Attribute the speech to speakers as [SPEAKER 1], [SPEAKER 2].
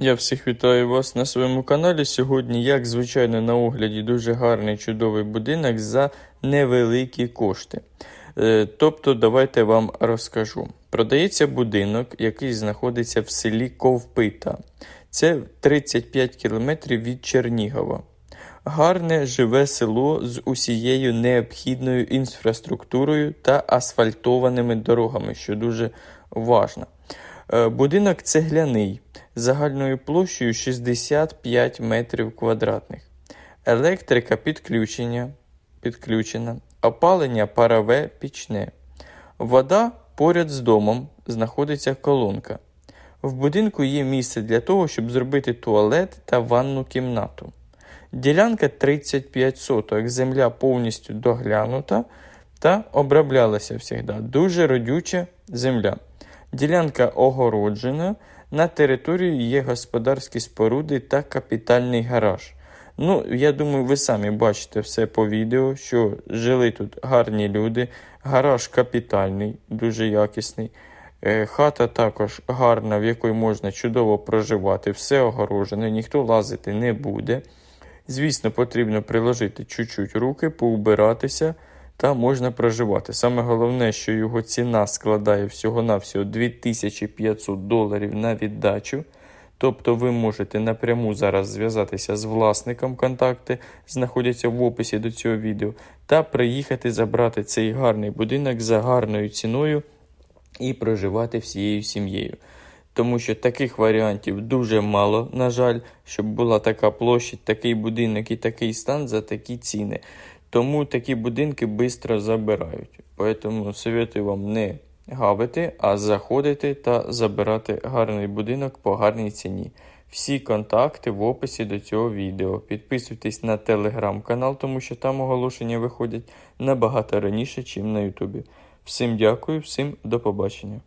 [SPEAKER 1] Я всіх вітаю вас на своєму каналі. Сьогодні, як звичайно, на огляді дуже гарний чудовий будинок за невеликі кошти. Е, Тобто, давайте вам розкажу. Продається будинок, який знаходиться в селі Ковпита. Це 35 кілометрів від Чернігова. Гарне живе село з усією необхідною інфраструктурою та асфальтованими дорогами, що дуже важно. Е, Будинок цегляний загальною площею 65 метрів квадратних. Електрика підключення, підключена, опалення парове пічне. Вода поряд з домом знаходиться колонка. В будинку є місце для того, щоб зробити туалет та ванну кімнату. Ділянка 35 соток, земля повністю доглянута та оброблялася завжди. Дуже родюча земля. Ділянка огороджена. На території є господарські споруди та капітальний гараж. Ну, я думаю, ви самі бачите все по відео, що жили тут гарні люди, гараж капітальний, дуже якісний. Е, Хата також гарна, в якій можна чудово проживати, все огорожене, ніхто лазити не буде. Звісно, потрібно приложити чуть-чуть руки, поубиратися та можна проживати. Саме головне, що його ціна складає всього-навсього 2500 доларів на віддачу. Тобто ви можете напряму зараз зв'язатися з власником, контакти знаходяться в описі до цього відео, та приїхати забрати цей гарний будинок за гарною ціною і проживати всією сім'єю. Тому що таких варіантів дуже мало, на жаль, щоб була така площадь, такий будинок і такий стан за такі ціни. Тому такі будинки швидко забирають. Тому советую вам не гавити, а заходити та забирати гарний будинок по гарній ціні. Всі контакти в описі до цього відео. Підписуйтесь на телеграм-канал, тому що там оголошення виходять набагато раніше, ніж на Ютубі. Всім дякую, всім до побачення.